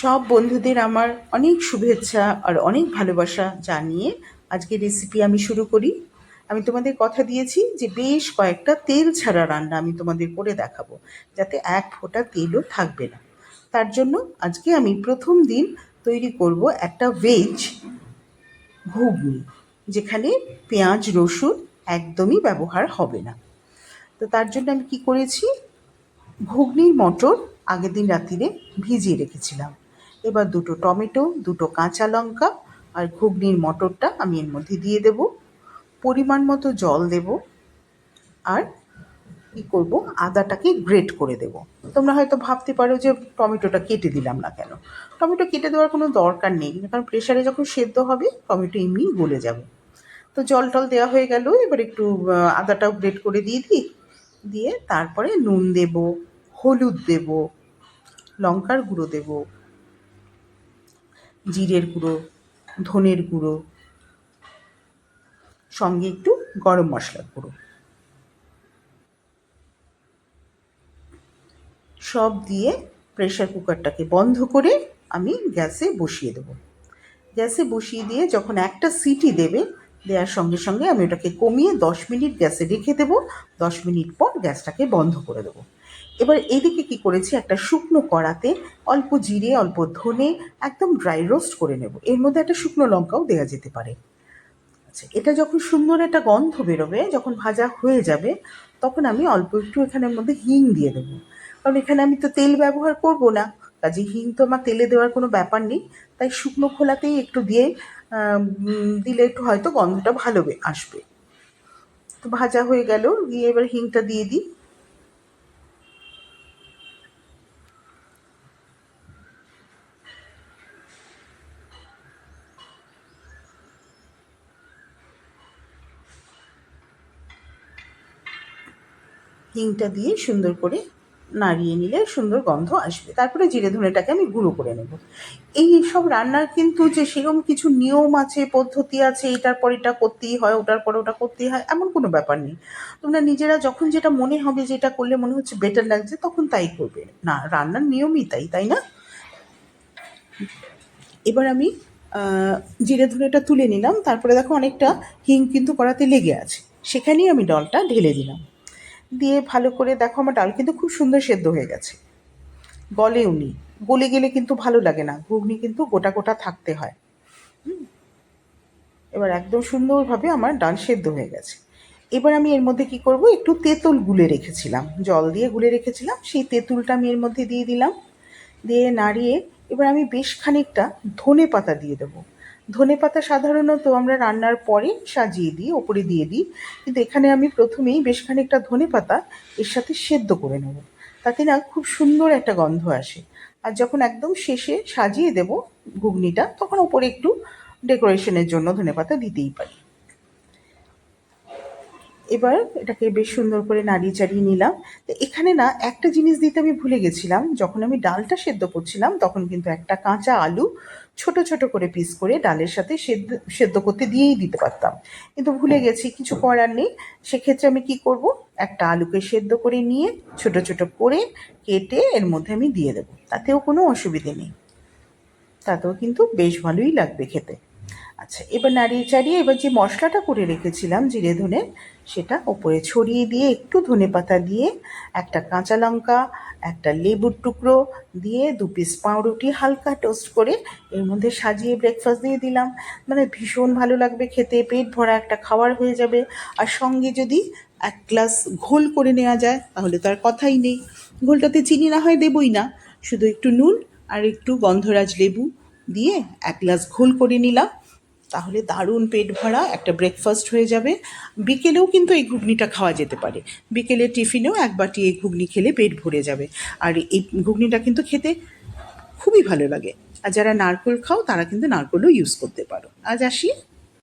সব বন্ধুদের আমার অনেক শুভেচ্ছা আর অনেক ভালোবাসা জানিয়ে আজকে রেসিপি আমি শুরু করি। আমি তোমাদের কথা দিয়েছি যে বেশ কয়েকটা তেল ছাড়া রান্না আমি তোমাদের করে দেখাবো, যাতে এক ফোঁটা তেলও থাকবে না। তার জন্য আজকে আমি প্রথম দিন তৈরি করব একটা ভেজ ঘুগনি, যেখানে পেঁয়াজ, রসুন একদমই ব্যবহার হবে না। তো তার জন্য আমি কি করেছি? ঘুগনির মটর আগের দিন রাত্রিরে ভিজিয়ে রেখেছিলাম। এবার দুটো টমেটো, দুটো কাঁচা লঙ্কা আর ঘুগনির মটরটা আমি এর মধ্যে দিয়ে দেব। পরিমাণ মতো জল দেব আর কী করব, আদাটাকে গ্রেট করে দেব। তোমরা হয়তো ভাবতে পারো যে টমেটোটা কেটে দিলাম না কেন? টমেটো কেটে দেওয়ার কোনো দরকার নেই, কারণ প্রেশারে যখন সেদ্ধ হবে টমেটো এমনি গলে যাবে। তো জল টল দেওয়া হয়ে গেল, এবার একটু আদাটাও গ্রেট করে দিয়ে দিই। দিয়ে তারপরে নুন দেব, হলুদ দেব, লঙ্কার গুঁড়ো দেব জিরের গুঁড়ো, ধনের গুঁড়ো, সঙ্গে একটু গরম মশলার গুঁড়ো। সব দিয়ে প্রেশার কুকারটাকে বন্ধ করে আমি গ্যাসে বসিয়ে দেবো। গ্যাসে বসিয়ে দিয়ে যখন একটা সিটি দেবে, দেওয়ার সঙ্গে সঙ্গে আমি ওটাকে কমিয়ে দশ মিনিট গ্যাসে রেখে দেবো। দশ মিনিট পর গ্যাসটাকে বন্ধ করে দেবো। এবার এদিকে কি করেছি? একটা শুকনো কড়াতে অল্প জিরে, অল্প ধনে একদম ড্রাই রোস্ট করে নেব। এর মধ্যে একটা শুকনো লঙ্কাও দেওয়া যেতে পারে। আচ্ছা এটা যখন সুন্দর একটা গন্ধ বেরোবে, যখন ভাজা হয়ে যাবে, তখন আমি অল্প একটু এখানের মধ্যে হিং দিয়ে দেবো। কারণ এখানে আমি তো তেল ব্যবহার করব না, কাজে হিং তো আমার তেলে দেওয়ার কোনো ব্যাপার নেই। তাই শুকনো খোলাতেই একটু দিয়ে দিলে একটু হয়তো গন্ধটা ভালো আসবে। তো ভাজা হয়ে গেল, দিয়ে এবার হিংটা দিয়ে দিই। হিংটা দিয়ে সুন্দর করে নাড়িয়ে নিলে সুন্দর গন্ধ আসবে। তারপরে জিরে ধনেটাকে আমি গুঁড়ো করে নেব। এই সব রান্নার কিন্তু যে সেরকম কিছু নিয়ম আছে, পদ্ধতি আছে, এটার পর এটা করতেই হয়, ওটার পর ওটা করতেই হয়, এমন কোনো ব্যাপার নেই। তোমরা নিজেরা যখন যেটা মনে হবে যে এটা করলে মনে হচ্ছে বেটার লাগছে, তখন তাই করবে। না, রান্নার নিয়মই তাই তাই না? এবার আমি জিরে ধনেটা তুলে নিলাম। তারপরে দেখো অনেকটা হিং কিন্তু করাতে লেগে আছে। সেখানেই আমি ডলটা ঢেলে দিলাম। দিয়ে ভালো করে দেখো আমার ডাল কিন্তু খুব সুন্দর সেদ্ধ হয়ে গেছে। গলেও নি গলে গেলে কিন্তু ভালো লাগে না, ঘুগনি কিন্তু গোটা গোটা থাকতে হয়। এবার একদম সুন্দরভাবে আমার ডাল সেদ্ধ হয়ে গেছে। এবার আমি এর মধ্যে কি করব? একটু তেঁতুল গুলে রেখেছিলাম। জল দিয়ে গুলে রেখেছিলাম, সেই তেঁতুলটা আমি এর মধ্যে দিয়ে দিলাম। দিয়ে নাড়িয়ে এবার আমি বেশ খানিকটা ধনে পাতা দিয়ে দেবো। ধনে পাতা সাধারণত আমরা রান্নার পরে সাজিয়ে দিই, ওপরে দিয়ে দিই। কিন্তু এখানে আমি প্রথমেই বেশ খানিকটা ধনে পাতা এর সাথে সেদ্ধ করে নেব। তাতে না খুব সুন্দর একটা গন্ধ আসে। আর যখন একদম শেষে সাজিয়ে দেব ঘুগনিটা, তখন ওপরে একটু ডেকোরেশনের জন্য ধনে পাতা দিতেই পারি। এবার এটাকে বেশ সুন্দর করে নাড়িয়ে চাড়িয়ে নিলাম। তো এখানে না একটা জিনিস দিতে আমি ভুলে গেছিলাম। যখন আমি ডালটা সেদ্ধ করছিলাম, তখন কিন্তু একটা কাঁচা আলু ছোট ছোট করে পিস করে ডালের সাথে সেদ্ধ সেদ্ধ করতে দিয়েই দিতে পারতাম। কিন্তু ভুলে গেছি, কিছু করার নেই। সেক্ষেত্রে আমি কি করব? একটা আলুকে সেদ্ধ করে নিয়ে ছোট ছোট করে কেটে এর মধ্যে আমি দিয়ে দেবো। তাতেও কোনো অসুবিধে নেই। তাতেও কিন্তু বেশ ভালোই লাগবে খেতে। আচ্ছা এবার নাড়িয়ে চাড়িয়ে এবার যে মশলাটা করে রেখেছিলাম জিরে ধনে, সেটা ওপরে ছড়িয়ে দিয়ে একটু ধনে পাতা দিয়ে একটা কাঁচা লঙ্কা, একটা লেবুর টুকরো দিয়ে দু পিস পাউরুটি হালকা টোস্ট করে এর মধ্যে সাজিয়ে ব্রেকফাস্ট দিয়ে দিলাম। মানে ভীষণ ভালো লাগবে খেতে, পেট ভরা একটা খাবার হয়ে যাবে। আর সঙ্গে যদি এক গ্লাস ঘোল করে নেওয়া যায়, তাহলে তো আর কথাই নেই। ঘোলটাতে চিনি না হয় দেবই না, শুধু একটু নুন আর একটু গন্ধরাজ লেবু। দিয়ে এক গ্লাস ঘোল করে নিলাম। তাহলে দারুণ পেট ভরা একটা ব্রেকফাস্ট হয়ে যাবে। বিকেলেও কিন্তু এই ঘুগনিটা খাওয়া যেতে পারে। বিকেলে টিফিনেও এক বাটি এই ঘুগনি খেলে পেট ভরে যাবে। আর এই ঘুগনিটা কিন্তু খেতে খুবই ভালো লাগে। আর যারা নারকোল খাও, তারা কিন্তু নারকোলও ইউজ করতে পারো। আজ আসি।